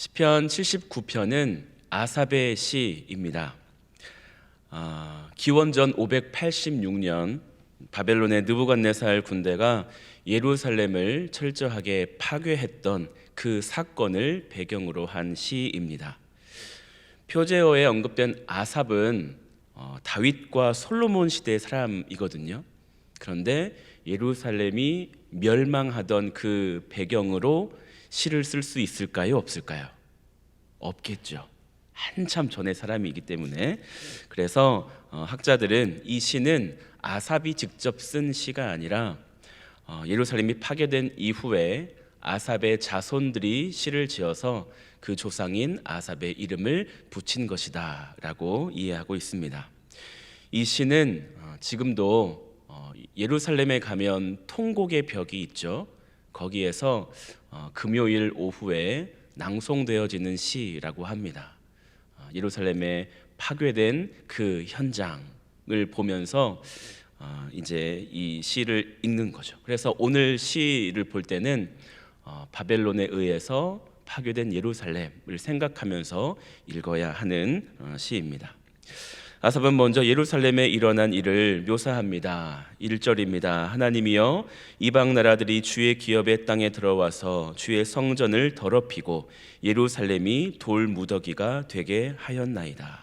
시편 79편은 아삽의 시입니다. 아, 기원전 586년 바벨론의 느부갓네살 군대가 예루살렘을 철저하게 파괴했던 그 사건을 배경으로 한 시입니다. 표제어에 언급된 아삽은 어, 다윗과 솔로몬 시대의 사람이거든요. 그런데 예루살렘이 멸망하던 그 배경으로 시를 쓸 수 있을까요? 없을까요? 없겠죠. 한참 전의 사람이기 때문에 그래서 어, 학자들은 이 시는 아삽이 직접 쓴 시가 아니라 어, 예루살렘이 파괴된 이후에 아삽의 자손들이 시를 지어서 그 조상인 아삽의 이름을 붙인 것이다라고 이해하고 있습니다. 이 시는 어, 지금도 어, 예루살렘에 가면 통곡의 벽이 있죠. 거기에서 어, 금요일 오후에 낭송되어지는 시라고 합니다. 어, 예루살렘에 파괴된 그 현장을 보면서 어, 이제 이 시를 읽는 거죠. 그래서 오늘 시를 볼 때는 어, 바벨론에 의해서 파괴된 예루살렘을 생각하면서 읽어야 하는 어, 시입니다. 아삽은 먼저 예루살렘에 일어난 일을 묘사합니다. 1절입니다. 하나님이여 이방 나라들이 주의 기업의 땅에 들어와서 주의 성전을 더럽히고 예루살렘이 돌 무더기가 되게 하였나이다.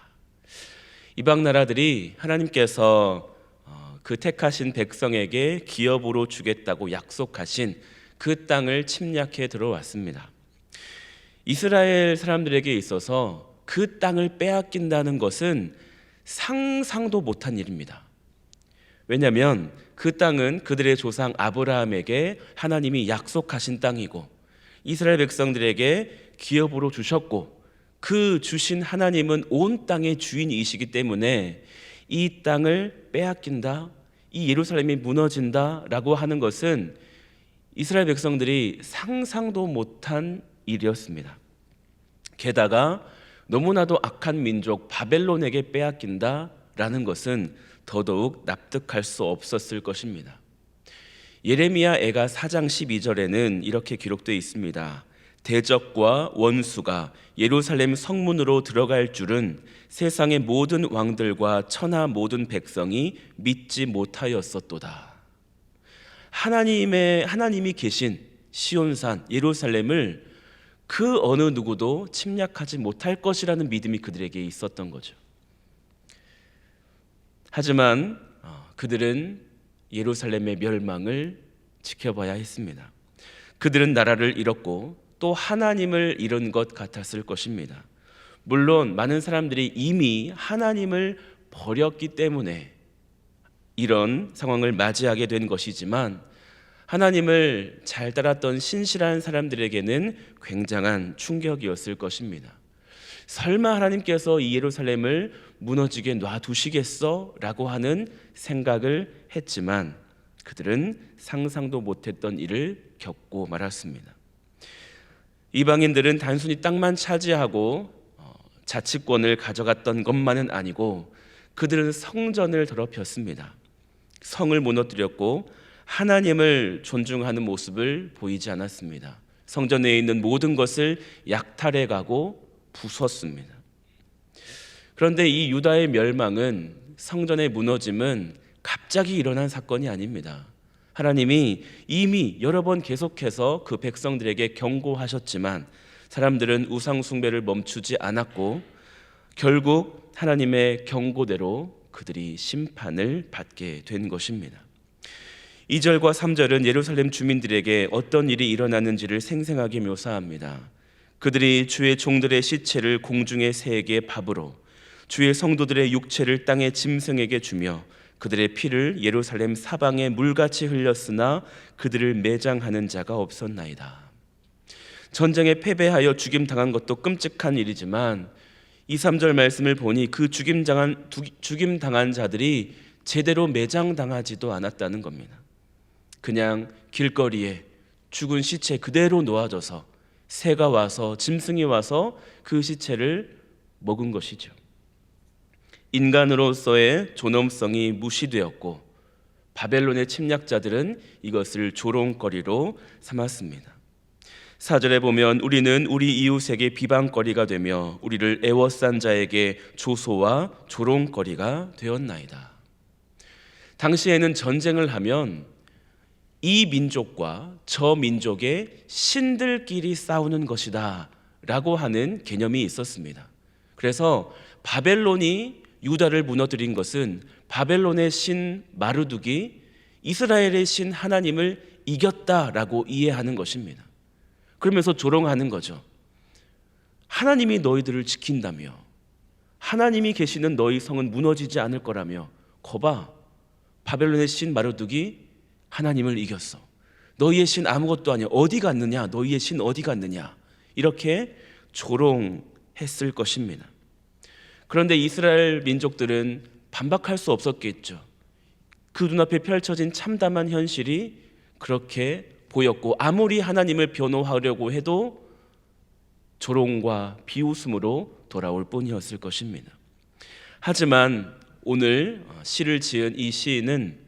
이방 나라들이 하나님께서 어, 그 택하신 백성에게 기업으로 주겠다고 약속하신 그 땅을 침략해 들어왔습니다. 이스라엘 사람들에게 있어서 그 땅을 빼앗긴다는 것은 상상도 못한 일입니다. 왜냐하면 그 땅은 그들의 조상 아브라함에게 하나님이 약속하신 땅이고 이스라엘 백성들에게 기업으로 주셨고 그 주신 하나님은 온 땅의 주인이시기 때문에 이 땅을 빼앗긴다, 이 예루살렘이 무너진다라고 하는 것은 이스라엘 백성들이 상상도 못한 일이었습니다. 게다가 너무나도 악한 민족 바벨론에게 빼앗긴다라는 것은 더더욱 납득할 수 없었을 것입니다. 예레미야 애가 4장 12절에는 이렇게 기록되어 있습니다. 대적과 원수가 예루살렘 성문으로 들어갈 줄은 세상의 모든 왕들과 천하 모든 백성이 믿지 못하였었도다. 하나님의 하나님이 계신 시온산 예루살렘을 그 어느 누구도 침략하지 못할 것이라는 믿음이 그들에게 있었던 거죠. 하지만 어, 그들은 예루살렘의 멸망을 지켜봐야 했습니다. 그들은 나라를 잃었고 또 하나님을 잃은 것 같았을 것입니다. 물론 많은 사람들이 이미 하나님을 버렸기 때문에 이런 상황을 맞이하게 된 것이지만 하나님을 잘 따랐던 신실한 사람들에게는 굉장한 충격이었을 것입니다. 설마 하나님께서 이 예루살렘을 무너지게 놔두시겠어? 라고 하는 생각을 했지만 그들은 상상도 못했던 일을 겪고 말았습니다. 이방인들은 단순히 땅만 차지하고 어, 자치권을 가져갔던 것만은 아니고 그들은 성전을 더럽혔습니다. 성을 무너뜨렸고 하나님을 존중하는 모습을 보이지 않았습니다. 성전 에 있는 모든 것을 약탈해 가고 부쉈습니다. 그런데 이 유다의 멸망은 성전의 무너짐은 갑자기 일어난 사건이 아닙니다. 하나님이 이미 여러 번 계속해서 그 백성들에게 경고하셨지만 사람들은 우상 숭배를 멈추지 않았고 결국 하나님의 경고대로 그들이 심판을 받게 된 것입니다. 2절과 3절은 예루살렘 주민들에게 어떤 일이 일어났는지를 생생하게 묘사합니다. 그들이 주의 종들의 시체를 공중의 새에게 밥으로 주의 성도들의 육체를 땅의 짐승에게 주며 그들의 피를 예루살렘 사방에 물같이 흘렸으나 그들을 매장하는 자가 없었나이다. 전쟁에 패배하여 죽임 당한 것도 끔찍한 일이지만 2, 3절 말씀을 보니 그 죽임 당한 죽임 당한 자들이 제대로 매장 당하지도 않았다는 겁니다. 그냥 길거리에 죽은 시체 그대로 놓아져서 새가 와서 짐승이 와서 그 시체를 먹은 것이죠. 인간으로서의 존엄성이 무시되었고 바벨론의 침략자들은 이것을 조롱거리로 삼았습니다. 사절에 보면 우리는 우리 이웃에게 비방거리가 되며 우리를 애워싼 자에게 조소와 조롱거리가 되었나이다. 당시에는 전쟁을 하면 이 민족과 저 민족의 신들끼리 싸우는 것이다 라고 하는 개념이 있었습니다. 그래서 바벨론이 유다를 무너뜨린 것은 바벨론의 신 마르둑이 이스라엘의 신 하나님을 이겼다라고 이해하는 것입니다. 그러면서 조롱하는 거죠. 하나님이 너희들을 지킨다며 하나님이 계시는 너희 성은 무너지지 않을 거라며 거봐 바벨론의 신 마르둑이 하나님을 이겼어. 너희의 신 아무것도 아니야. 어디 갔느냐? 너희의 신 어디 갔느냐? 이렇게 조롱했을 것입니다. 그런데 이스라엘 민족들은 반박할 수 없었겠죠. 그 눈앞에 펼쳐진 참담한 현실이 그렇게 보였고 아무리 하나님을 변호하려고 해도 조롱과 비웃음으로 돌아올 뿐이었을 것입니다. 하지만 오늘 시를 지은 이 시인은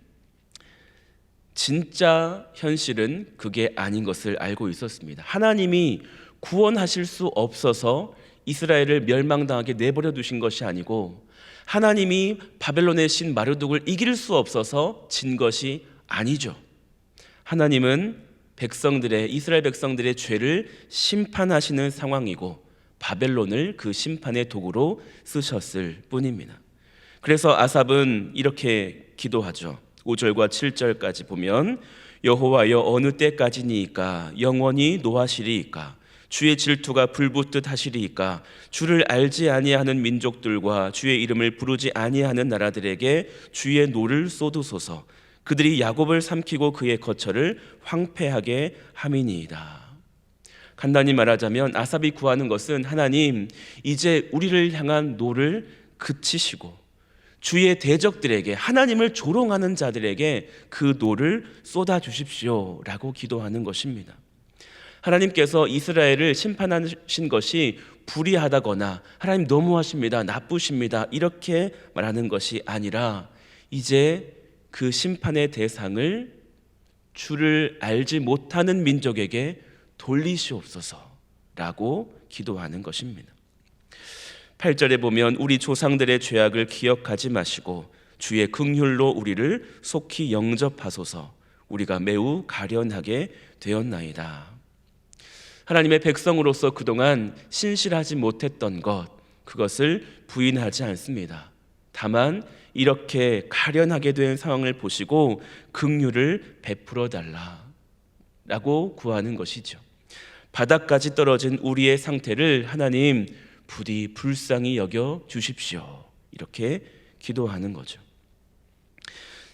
진짜 현실은 그게 아닌 것을 알고 있었습니다. 하나님이 구원하실 수 없어서 이스라엘을 멸망당하게 내버려 두신 것이 아니고 하나님이 바벨론의 신 마르둑을 이길 수 없어서 진 것이 아니죠. 하나님은 백성들의 이스라엘 백성들의 죄를 심판하시는 상황이고 바벨론을 그 심판의 도구로 쓰셨을 뿐입니다. 그래서 아삽은 이렇게 기도하죠. 5절과 7절까지 보면 여호와여 어느 때까지니까? 영원히 노하시리이까? 주의 질투가 불붙듯 하시리이까? 주를 알지 아니하는 민족들과 주의 이름을 부르지 아니하는 나라들에게 주의 노를 쏟으소서. 그들이 야곱을 삼키고 그의 거처를 황폐하게 함이니이다. 간단히 말하자면 아삽이 구하는 것은 하나님 이제 우리를 향한 노를 그치시고 주의 대적들에게 하나님을 조롱하는 자들에게 그 노를 쏟아 주십시오라고 기도하는 것입니다. 하나님께서 이스라엘을 심판하신 것이 불의하다거나 하나님 너무하십니다. 나쁘십니다. 이렇게 말하는 것이 아니라 이제 그 심판의 대상을 주를 알지 못하는 민족에게 돌리시옵소서라고 기도하는 것입니다. 8절에 보면 우리 조상들의 죄악을 기억하지 마시고 주의 긍휼로 우리를 속히 영접하소서 우리가 매우 가련하게 되었나이다. 하나님의 백성으로서 그동안 신실하지 못했던 것 그것을 부인하지 않습니다. 다만 이렇게 가련하게 된 상황을 보시고 긍휼을 베풀어 달라라고 구하는 것이죠. 바닥까지 떨어진 우리의 상태를 하나님 부디 불쌍히 여겨 주십시오. 이렇게 기도하는 거죠.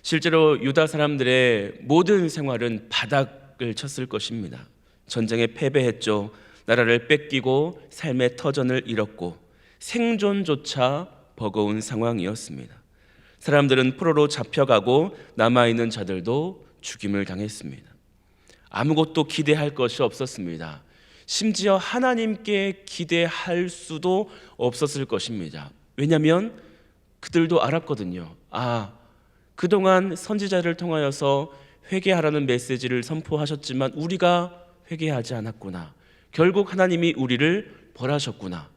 실제로 유다 사람들의 모든 생활은 바닥을 쳤을 것입니다. 전쟁에 패배했죠. 나라를 뺏기고 삶의 터전을 잃었고 생존조차 버거운 상황이었습니다. 사람들은 포로로 잡혀가고 남아있는 자들도 죽임을 당했습니다. 아무것도 기대할 것이 없었습니다. 심지어 하나님께 기대할 수도 없었을 것입니다. 왜냐하면 그들도 알았거든요. 아, 그동안 선지자를 통하여서 회개하라는 메시지를 선포하셨지만 우리가 회개하지 않았구나. 결국 하나님이 우리를 벌하셨구나.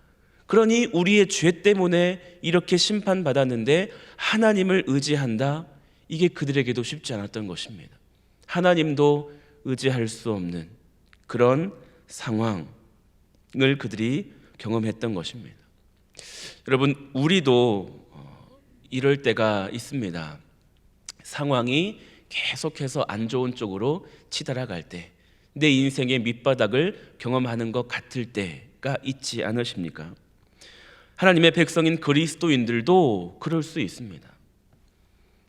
그러니 우리의 죄 때문에 이렇게 심판받았는데 하나님을 의지한다. 이게 그들에게도 쉽지 않았던 것입니다. 하나님도 의지할 수 없는 그런 상황을 그들이 경험했던 것입니다. 여러분, 우리도 어, 이럴 때가 있습니다. 상황이 계속해서 안 좋은 쪽으로 치달아갈 때, 내 인생의 밑바닥을 경험하는 것 같을 때가 있지 않으십니까? 하나님의 백성인 그리스도인들도 그럴 수 있습니다.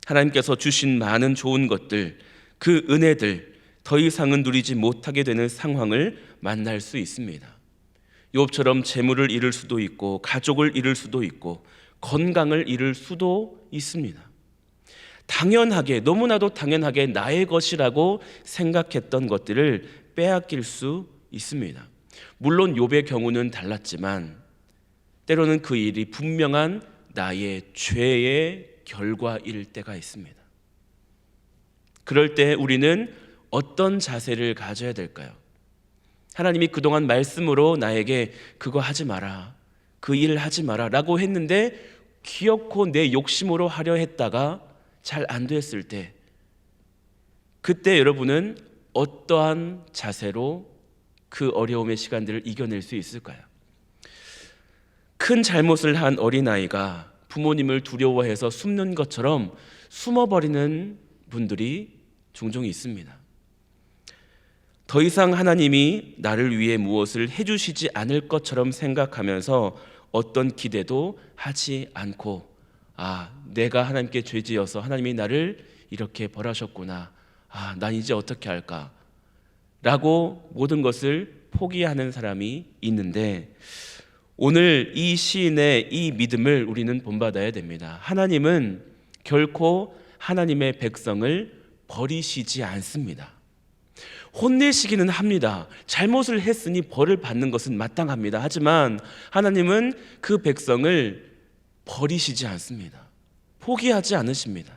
하나님께서 주신 많은 좋은 것들, 그 은혜들 더 이상은 누리지 못하게 되는 상황을 만날 수 있습니다. 욥처럼 재물을 잃을 수도 있고 가족을 잃을 수도 있고 건강을 잃을 수도 있습니다. 당연하게 너무나도 당연하게 나의 것이라고 생각했던 것들을 빼앗길 수 있습니다. 물론 욥의 경우는 달랐지만 때로는 그 일이 분명한 나의 죄의 결과일 때가 있습니다. 그럴 때 우리는 어떤 자세를 가져야 될까요? 하나님이 그동안 말씀으로 나에게 그거 하지 마라. 그일 하지 마라. 라고 했는데 귀엽고 내 욕심으로 하려 했다가 잘 안 됐을 때 그때 여러분은 어떠한 자세로 그 어려움의 시간들을 이겨낼 수 있을까요? 큰 잘못을 한 어린아이가 부모님을 두려워해서 숨는 것처럼 숨어버리는 분들이 종종 있습니다. 더 이상 하나님이 나를 위해 무엇을 해주시지 않을 것처럼 생각하면서 어떤 기대도 하지 않고 아 내가 하나님께 죄지어서 하나님이 나를 이렇게 벌하셨구나 아 난 이제 어떻게 할까 라고 모든 것을 포기하는 사람이 있는데 오늘 이 시인의 이 믿음을 우리는 본받아야 됩니다. 하나님은 결코 하나님의 백성을 버리시지 않습니다. 혼내시기는 합니다. 잘못을 했으니 벌을 받는 것은 마땅합니다. 하지만 하나님은 그 백성을 버리시지 않습니다. 포기하지 않으십니다.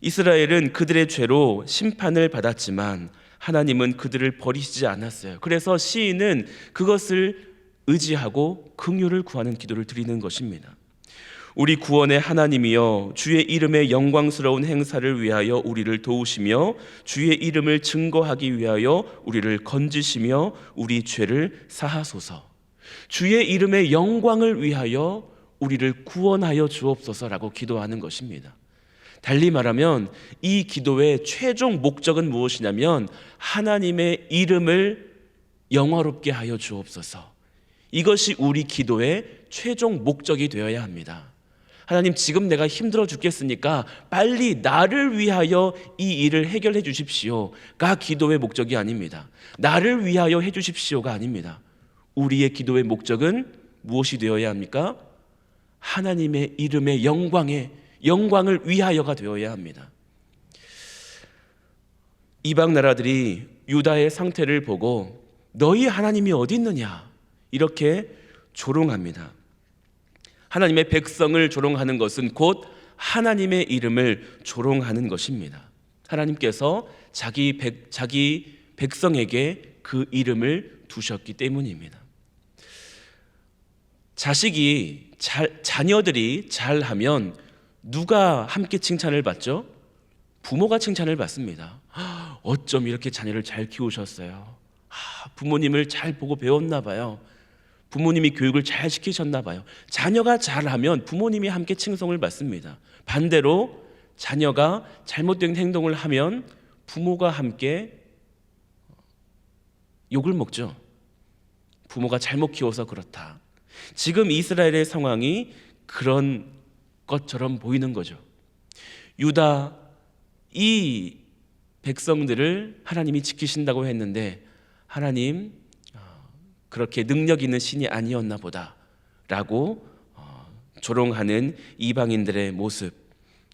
이스라엘은 그들의 죄로 심판을 받았지만 하나님은 그들을 버리시지 않았어요. 그래서 시인은 그것을 의지하고 긍휼을 구하는 기도를 드리는 것입니다. 우리 구원의 하나님이여 주의 이름의 영광스러운 행사를 위하여 우리를 도우시며 주의 이름을 증거하기 위하여 우리를 건지시며 우리 죄를 사하소서. 주의 이름의 영광을 위하여 우리를 구원하여 주옵소서라고 기도하는 것입니다. 달리 말하면 이 기도의 최종 목적은 무엇이냐면 하나님의 이름을 영화롭게 하여 주옵소서. 이것이 우리 기도의 최종 목적이 되어야 합니다. 하나님 지금 내가 힘들어 죽겠으니까 빨리 나를 위하여 이 일을 해결해 주십시오가 기도의 목적이 아닙니다. 나를 위하여 해 주십시오가 아닙니다. 우리의 기도의 목적은 무엇이 되어야 합니까? 하나님의 이름의 영광에 영광을 위하여가 되어야 합니다. 이방 나라들이 유다의 상태를 보고 너희 하나님이 어디 있느냐 이렇게 조롱합니다. 하나님의 백성을 조롱하는 것은 곧 하나님의 이름을 조롱하는 것입니다. 하나님께서 자기 백, 자기 백성에게 그 이름을 두셨기 때문입니다. 자식이 잘, 자녀들이 잘하면 누가 함께 칭찬을 받죠? 부모가 칭찬을 받습니다. 어쩜 이렇게 자녀를 잘 키우셨어요? 부모님을 잘 보고 배웠나 봐요. 부모님이 교육을 잘 시키셨나 봐요. 자녀가 잘하면 부모님이 함께 칭송을 받습니다. 반대로 자녀가 잘못된 행동을 하면 부모가 함께 욕을 먹죠. 부모가 잘못 키워서 그렇다. 지금 이스라엘의 상황이 그런 것처럼 보이는 거죠. 유다 이 백성들을 하나님이 지키신다고 했는데 하나님 그렇게 능력 있는 신이 아니었나 보다라고 어, 조롱하는 이방인들의 모습.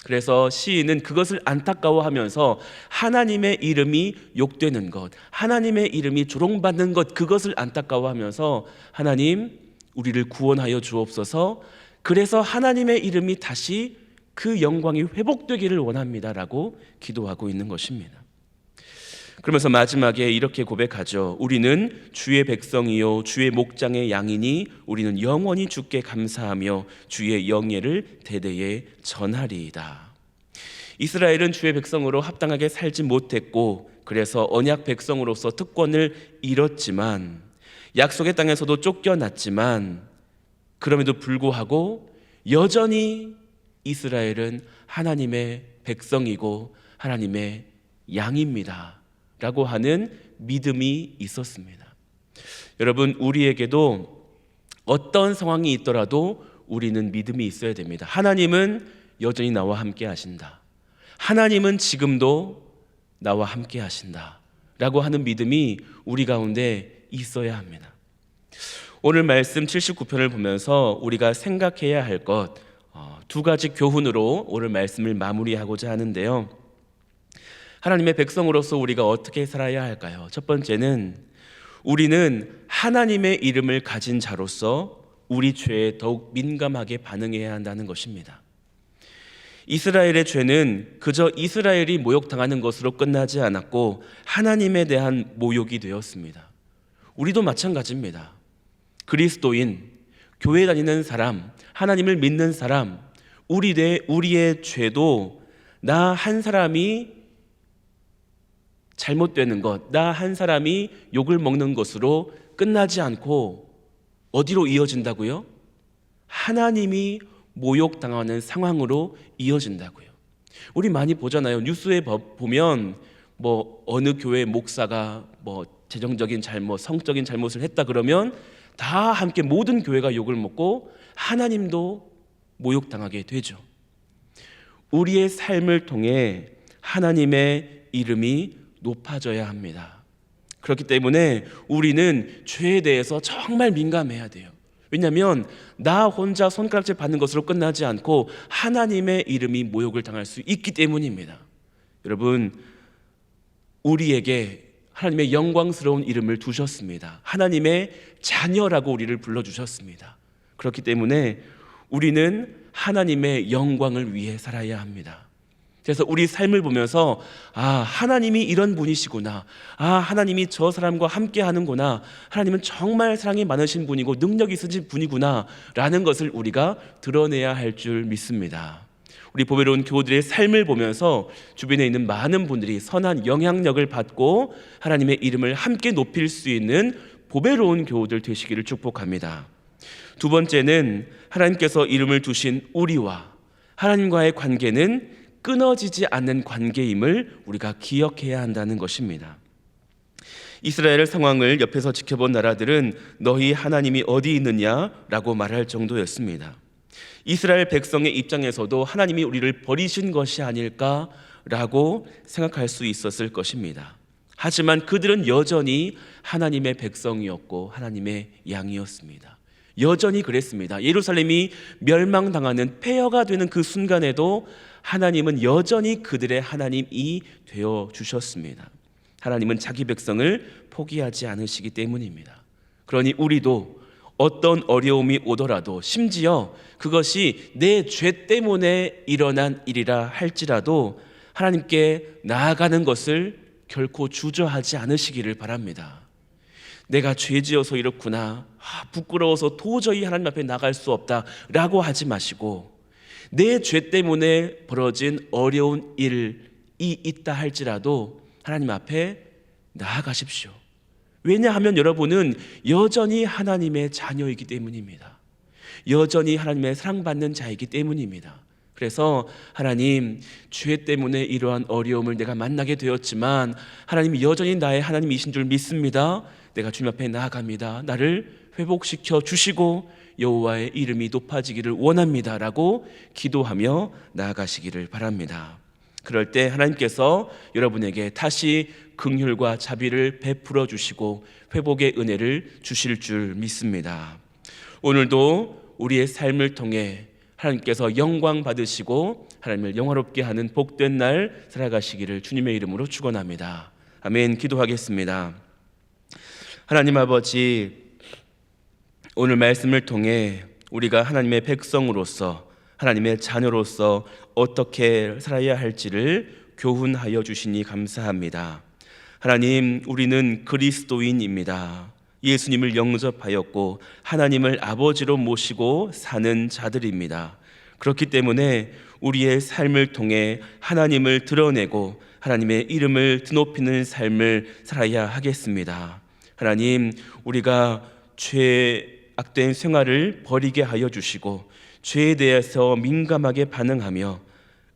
그래서 시인은 그것을 안타까워하면서 하나님의 이름이 욕되는 것, 하나님의 이름이 조롱받는 것, 그것을 안타까워하면서 하나님 우리를 구원하여 주옵소서. 그래서 하나님의 이름이 다시 그 영광이 회복되기를 원합니다라고 기도하고 있는 것입니다. 그러면서 마지막에 이렇게 고백하죠. 우리는 주의 백성이요 주의 목장의 양이니 우리는 영원히 주께 감사하며 주의 영예를 대대에 전하리이다. 이스라엘은 주의 백성으로 합당하게 살지 못했고 그래서 언약 백성으로서 특권을 잃었지만 약속의 땅에서도 쫓겨났지만 그럼에도 불구하고 여전히 이스라엘은 하나님의 백성이고 하나님의 양입니다. 라고 하는 믿음이 있었습니다. 여러분, 우리에게도 어떤 상황이 있더라도 우리는 믿음이 있어야 됩니다. 하나님은 여전히 나와 함께 하신다. 하나님은 지금도 나와 함께 하신다. 라고 하는 믿음이 우리 가운데 있어야 합니다. 오늘 말씀 79편을 보면서 우리가 생각해야 할 것 두 가지 교훈으로 오늘 말씀을 마무리하고자 하는데요. 하나님의 백성으로서 우리가 어떻게 살아야 할까요? 첫 번째는 우리는 하나님의 이름을 가진 자로서 우리 죄에 더욱 민감하게 반응해야 한다는 것입니다. 이스라엘의 죄는 그저 이스라엘이 모욕당하는 것으로 끝나지 않았고 하나님에 대한 모욕이 되었습니다. 우리도 마찬가지입니다. 그리스도인, 교회 다니는 사람, 하나님을 믿는 사람, 우리 내 우리의 죄도 나 한 사람이 잘못되는 것, 나 한 사람이 욕을 먹는 것으로 끝나지 않고 어디로 이어진다고요? 하나님이 모욕당하는 상황으로 이어진다고요. 우리 많이 보잖아요. 뉴스에 보- 보면 뭐 어느 교회 목사가 뭐 재정적인 잘못, 성적인 잘못을 했다 그러면 다 함께 모든 교회가 욕을 먹고 하나님도 모욕당하게 되죠. 우리의 삶을 통해 하나님의 이름이 높아져야 합니다. 그렇기 때문에 우리는 죄에 대해서 정말 민감해야 돼요. 왜냐하면 나 혼자 손가락질 받는 것으로 끝나지 않고 하나님의 이름이 모욕을 당할 수 있기 때문입니다. 여러분, 우리에게 하나님의 영광스러운 이름을 두셨습니다. 하나님의 자녀라고 우리를 불러 주셨습니다. 그렇기 때문에 우리는 하나님의 영광을 위해 살아야 합니다. 그래서 우리 삶을 보면서 아 하나님이 이런 분이시구나 아 하나님이 저 사람과 함께 하는구나 하나님은 정말 사랑이 많으신 분이고 능력 있으신 분이구나 라는 것을 우리가 드러내야 할 줄 믿습니다. 우리 보배로운 교우들의 삶을 보면서 주변에 있는 많은 분들이 선한 영향력을 받고 하나님의 이름을 함께 높일 수 있는 보배로운 교우들 되시기를 축복합니다. 두 번째는 하나님께서 이름을 두신 우리와 하나님과의 관계는 끊어지지 않는 관계임을 우리가 기억해야 한다는 것입니다. 이스라엘 상황을 옆에서 지켜본 나라들은 너희 하나님이 어디 있느냐라고 말할 정도였습니다. 이스라엘 백성의 입장에서도 하나님이 우리를 버리신 것이 아닐까라고 생각할 수 있었을 것입니다. 하지만 그들은 여전히 하나님의 백성이었고 하나님의 양이었습니다. 여전히 그랬습니다. 예루살렘이 멸망당하는 폐허가 되는 그 순간에도 하나님은 여전히 그들의 하나님이 되어 주셨습니다. 하나님은 자기 백성을 포기하지 않으시기 때문입니다. 그러니 우리도 어떤 어려움이 오더라도 심지어 그것이 내 죄 때문에 일어난 일이라 할지라도 하나님께 나아가는 것을 결코 주저하지 않으시기를 바랍니다. 내가 죄 지어서 이렇구나. 아, 부끄러워서 도저히 하나님 앞에 나갈 수 없다 라고 하지 마시고 내 죄 때문에 벌어진 어려운 일이 있다 할지라도 하나님 앞에 나아가십시오. 왜냐하면 여러분은 여전히 하나님의 자녀이기 때문입니다. 여전히 하나님의 사랑받는 자이기 때문입니다. 그래서 하나님 죄 때문에 이러한 어려움을 내가 만나게 되었지만 하나님이 여전히 나의 하나님이신 줄 믿습니다. 내가 주님 앞에 나아갑니다. 나를 회복시켜 주시고 여호와의 이름이 높아지기를 원합니다라고 기도하며 나아가시기를 바랍니다. 그럴 때 하나님께서 여러분에게 다시 긍휼과 자비를 베풀어 주시고 회복의 은혜를 주실 줄 믿습니다. 오늘도 우리의 삶을 통해 하나님께서 영광 받으시고 하나님을 영화롭게 하는 복된 날 살아가시기를 주님의 이름으로 축원합니다. 아멘. 기도하겠습니다. 하나님 아버지 오늘 말씀을 통해 우리가 하나님의 백성으로서 하나님의 자녀로서 어떻게 살아야 할지를 교훈하여 주시니 감사합니다. 하나님, 우리는 그리스도인입니다. 예수님을 영접하였고 하나님을 아버지로 모시고 사는 자들입니다. 그렇기 때문에 우리의 삶을 통해 하나님을 드러내고 하나님의 이름을 드높이는 삶을 살아야 하겠습니다. 하나님, 우리가 죄 악된 생활을 버리게 하여 주시고 죄에 대해서 민감하게 반응하며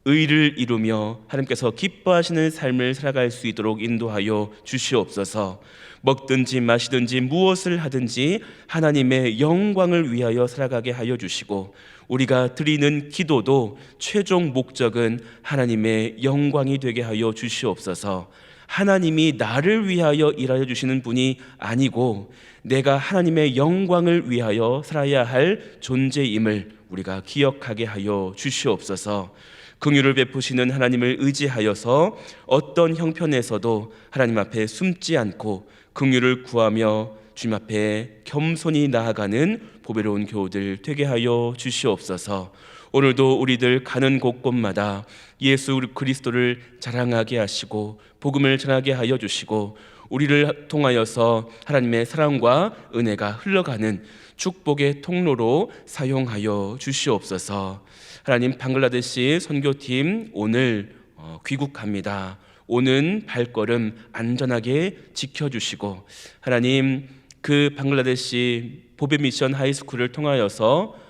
의를 이루며 하나님께서 기뻐하시는 삶을 살아갈 수 있도록 인도하여 주시옵소서. 먹든지 마시든지 무엇을 하든지 하나님의 영광을 위하여 살아가게 하여 주시고 우리가 드리는 기도도 최종 목적은 하나님의 영광이 되게 하여 주시옵소서. 하나님이 나를 위하여 일하여 주시는 분이 아니고 내가 하나님의 영광을 위하여 살아야 할 존재임을 우리가 기억하게 하여 주시옵소서. 긍휼을 베푸시는 하나님을 의지하여서 어떤 형편에서도 하나님 앞에 숨지 않고 긍휼을 구하며 주님 앞에 겸손히 나아가는 보배로운 교우들 되게 하여 주시옵소서. 오늘도 우리들 가는 곳곳마다 예수 그리스도를 자랑하게 하시고 복음을 전하게 하여 주시고 우리를 통하여서 하나님의 사랑과 은혜가 흘러가는 축복의 통로로 사용하여 주시옵소서. 하나님 방글라데시 선교팀 오늘 어, 귀국합니다. 오는 발걸음 안전하게 지켜주시고 하나님 그 방글라데시 보베 미션 하이스쿨을 통하여서 어,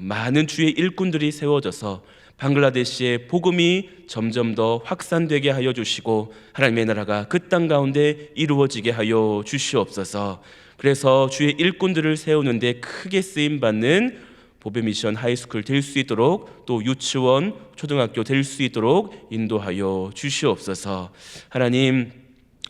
많은 주의 일꾼들이 세워져서 방글라데시의 복음이 점점 더 확산되게 하여 주시고 하나님의 나라가 그 땅 가운데 이루어지게 하여 주시옵소서. 그래서 주의 일꾼들을 세우는데 크게 쓰임 받는 보배 미션 하이스쿨 될 수 있도록 또 유치원, 초등학교 될 수 있도록 인도하여 주시옵소서. 하나님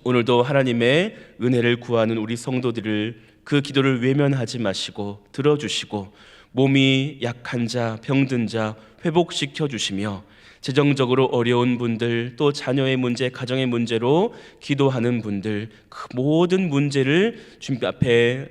오늘도 하나님의 은혜를 구하는 우리 성도들을 그 기도를 외면하지 마시고 들어주시고 몸이 약한 자, 병든 자 회복시켜 주시며 재정적으로 어려운 분들 또 자녀의 문제, 가정의 문제로 기도하는 분들 그 모든 문제를 주님 앞에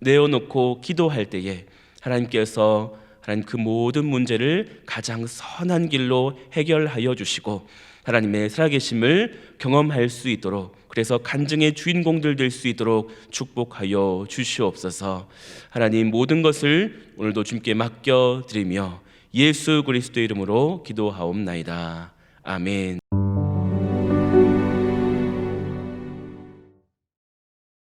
내어놓고 기도할 때에 하나님께서 하나님 그 모든 문제를 가장 선한 길로 해결하여 주시고 하나님의 살아계심을 경험할 수 있도록 그래서 간증의 주인공들 될 수 있도록 축복하여 주시옵소서. 하나님 모든 것을 오늘도 주님께 맡겨 드리며 예수 그리스도의 이름으로 기도하옵나이다. 아멘.